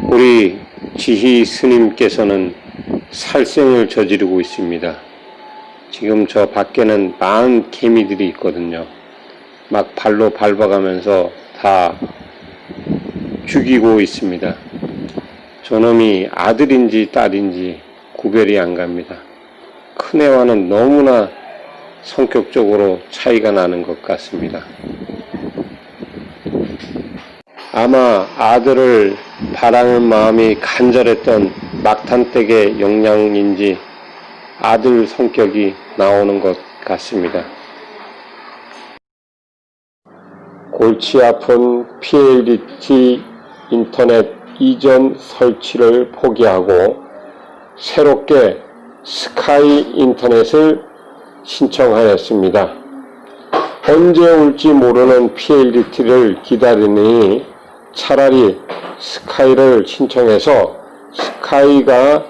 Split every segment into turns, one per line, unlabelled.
우리 지희 스님께서는 살생을 저지르고 있습니다. 지금 저 밖에는 많은 개미들이 있거든요. 막 발로 밟아가면서 다 죽이고 있습니다. 저놈이 아들인지 딸인지 구별이 안 갑니다. 큰애와는 너무나 성격적으로 차이가 나는 것 같습니다. 아마 아들을 바라는 마음이 간절했던 막탄댁의 영향인지 아들 성격이 나오는 것 같습니다. 골치 아픈 PLDT 인터넷 이전 설치를 포기하고 새롭게 스카이 인터넷을 신청하였습니다. 언제 올지 모르는 PLDT를 기다리니 차라리 스카이를 신청해서 스카이가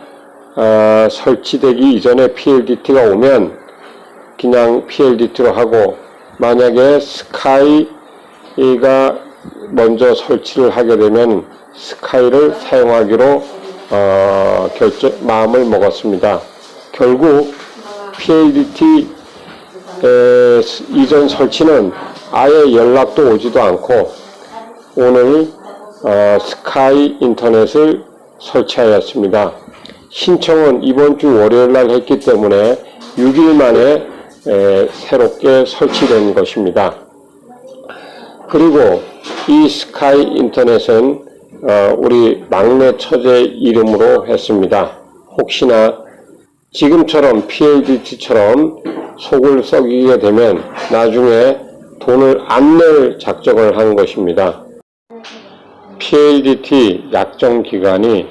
아, 설치되기 이전에 PLDT가 오면 그냥 PLDT로 하고 만약에 스카이가 먼저 설치를 하게 되면 스카이를 사용하기로 어, 결정 마음을 먹었습니다. 결국 PLDT 에, 이전 설치는 아예 연락도 오지도 않고 오늘 어, 스카이 인터넷을 설치하였습니다. 신청은 이번 주 월요일 날 했기 때문에 6일 만에 에, 새롭게 설치된 것입니다. 그리고 이 스카이 인터넷은 어, 우리 막내 처제 이름으로 했습니다. 혹시나 지금처럼 PLDT처럼 속을 썩이게 되면 나중에 돈을 안 낼 작정을 한 것입니다. PLDT 약정 기간이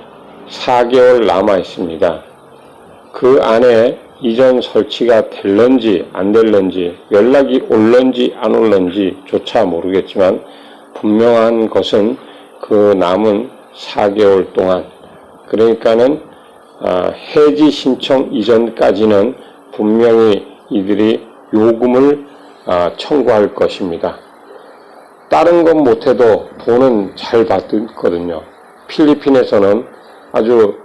4개월 남아 있습니다. 그 안에 이전 설치가 될런지 안 될런지 연락이 올런지 안 올런지 조차 모르겠지만 분명한 것은 그 남은 4개월 동안 그러니까는 아, 해지 신청 이전까지는 분명히 이들이 요금을 아, 청구할 것입니다. 다른 건 못해도 돈은 잘 받거든요. 필리핀에서는 아주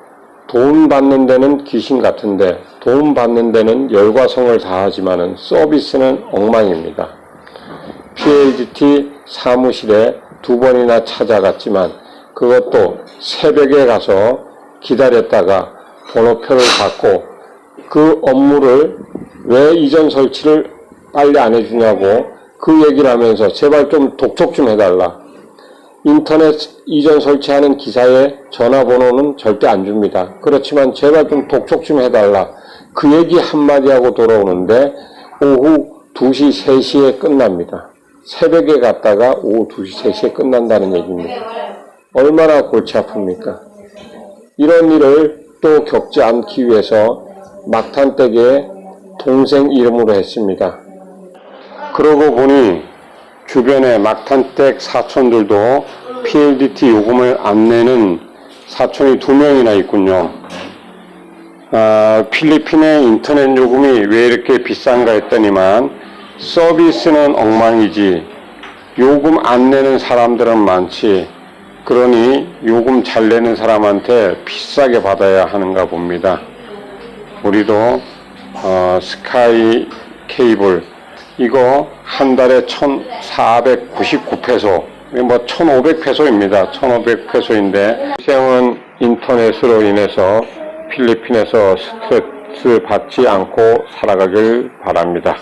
돈 받는 데는 귀신 같은데 돈 받는 데는 열과 성을 다하지만은 서비스는 엉망입니다. PLDT 사무실에 두 번이나 찾아갔지만 그것도 새벽에 가서 기다렸다가 번호표를 받고 그 업무를 왜 이전 설치를 빨리 안 해주냐고 그 얘기를 하면서 제발 좀 독촉 좀 해달라. 인터넷 이전 설치하는 기사에 전화번호는 절대 안 줍니다. 그렇지만 제발 좀 독촉 좀 해달라. 그 얘기 한마디 하고 돌아오는데 오후 2시, 3시에 끝납니다. 새벽에 갔다가 오후 2시, 3시에 끝난다는 얘기입니다. 얼마나 골치 아픕니까? 이런 일을 또 겪지 않기 위해서 막탄댁에 동생 이름으로 했습니다. 그러고 보니 주변에 막탄댁 사촌들도 PLDT 요금을 안 내는 사촌이 두 명이나 있군요. 아, 필리핀의 인터넷 요금이 왜 이렇게 비싼가 했더니만 서비스는 엉망이지 요금 안 내는 사람들은 많지 그러니 요금 잘 내는 사람한테 비싸게 받아야 하는가 봅니다. 우리도 어, 스카이 케이블 이거 한 달에 1,499페소 뭐 1,500페소입니다. 1,500페소인데 생은 인터넷으로 인해서 필리핀에서 스트레스 받지 않고 살아가길 바랍니다.